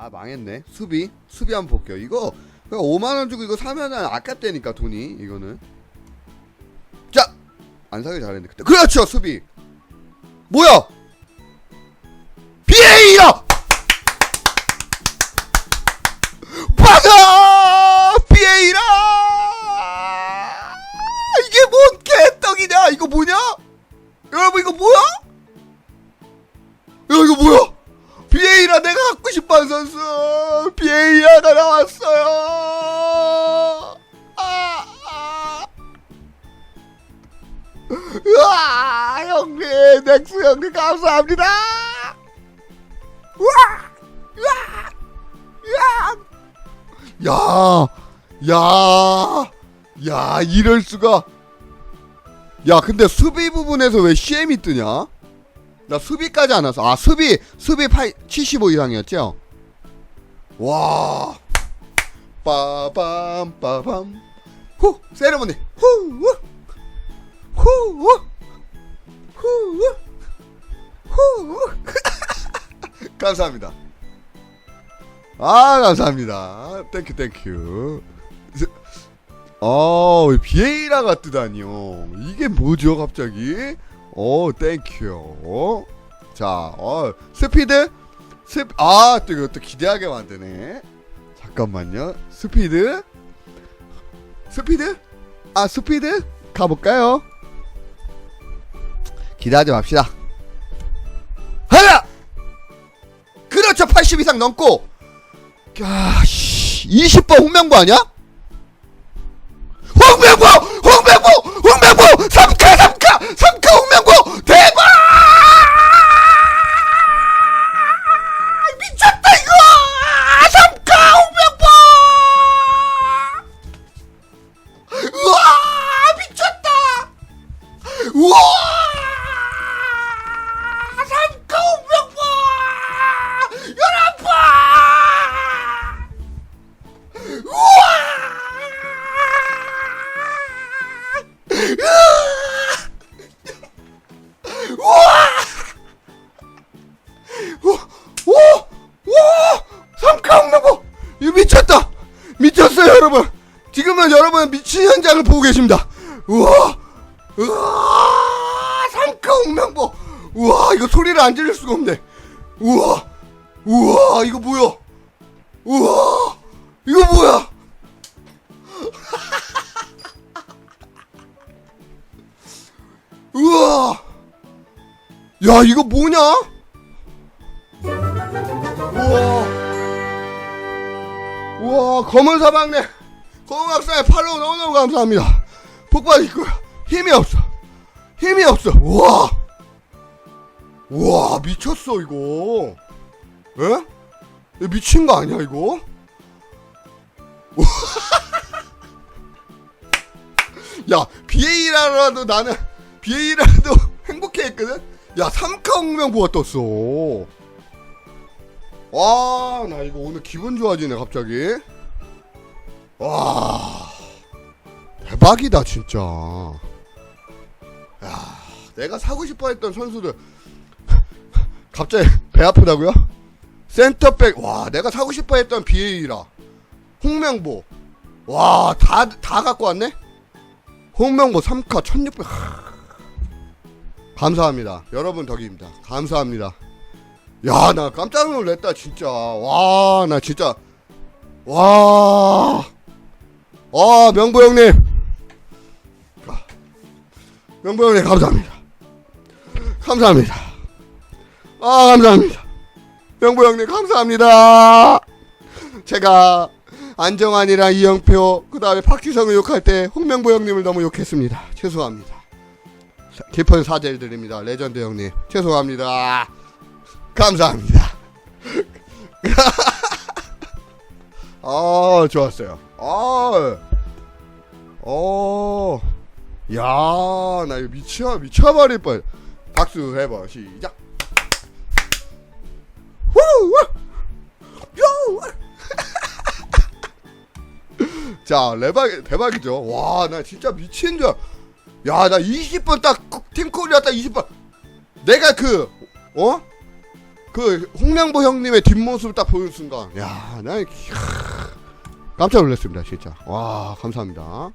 아 망했네. 수비. 수비 한번 볼게요. 이거 5만원 주고 이거 사면은 아깝다니까 돈이. 이거는. 자 안 사길 잘했네 그때. 그렇죠 수비. 뭐야? 비에 갖고 싶어하는 선수 비에이라가 나왔어요 아, 아. 으아 형님 넥스 형님 감사합니다 우와 으아 으아 야, 야, 야, 이럴 수가. 야, 근데 수비 부분에서 왜 CM이 뜨냐? 나 수비까지 안 왔어. 아, 수비, 수비 8, 75 이상이었죠? 와. 빠밤, 빠밤. 후, 세레모니. 후, 후. 후, 후. 후, 후. 감사합니다. 아, 감사합니다. 땡큐, 땡큐. 어, 비에이라가 뜨다니요. 이게 뭐죠, 갑자기? 어, 땡큐. 자, 어, 스피드? 스, 아, 또 이것도 기대하게 만드네. 잠깐만요. 스피드? 스피드? 아, 스피드? 가볼까요? 기대하지 맙시다. 하나! 그렇죠, 80 이상 넘고! 야, 씨, 20번 홍명보 아니야? 홍명보! 우와! 3카 홍명보! 여러분! 오! 오! 삼카운나고 이거 미쳤다! 미쳤어요 여러분! 지금은 여러분 미친 현장을 보고 계십니다. 우와! 우와! 삼카운명보! 우와 이거 소리를 안 지를 수가 없네. 우와! 우와 이거 뭐야? 우와! 이거 뭐야? 우와! 야, 이거 뭐냐? 우와! 우와, 검은 사방네. 검은 박사의 팔로우 너무너무 감사합니다. 복 받을 거야. 힘이 없어. 힘이 없어. 우와! 우와, 미쳤어, 이거. 에? 미친 거 아니야, 이거? 야, BA라도 나는 BA라도 행복해 했거든? 야, 3카 홍명보가 떴어. 와, 나 이거 오늘 기분 좋아지네, 갑자기. 와, 대박이다, 진짜. 야, 내가 사고 싶어 했던 선수들. 갑자기 배 아프다고요? 센터백, 와, 내가 사고 싶어 했던 BA라. 홍명보. 와, 다, 다 갖고 왔네? 홍명보 3카 1600. 하... 감사합니다. 여러분 덕입니다. 감사합니다. 야, 나 깜짝 놀랐다, 진짜. 와, 나 진짜. 와. 아, 명보 형님. 아, 명보 형님, 감사합니다. 감사합니다. 아, 감사합니다. 명보 형님, 감사합니다. 제가 안정환이랑 이영표, 그 다음에 박지성을 욕할 때 홍명보 형님을 너무 욕했습니다. 죄송합니다. 사- 깊은 사죄를 드립니다. 레전드 형님. 죄송합니다. 감사합니다. 아, 좋았어요. 아, 어, 야, 나 이거 미쳐, 미쳐버릴 뻔. 박수 해봐, 시작. 자, 대박, 대박이죠. 와, 나 진짜 미친 줄. 알- 야, 나 20번 딱팀 코리아 딱 20번. 내가 그 어? 그 홍명보 형님의 뒷모습을 딱 보는 순간 야 나 깜짝 놀랐습니다 진짜 와 감사합니다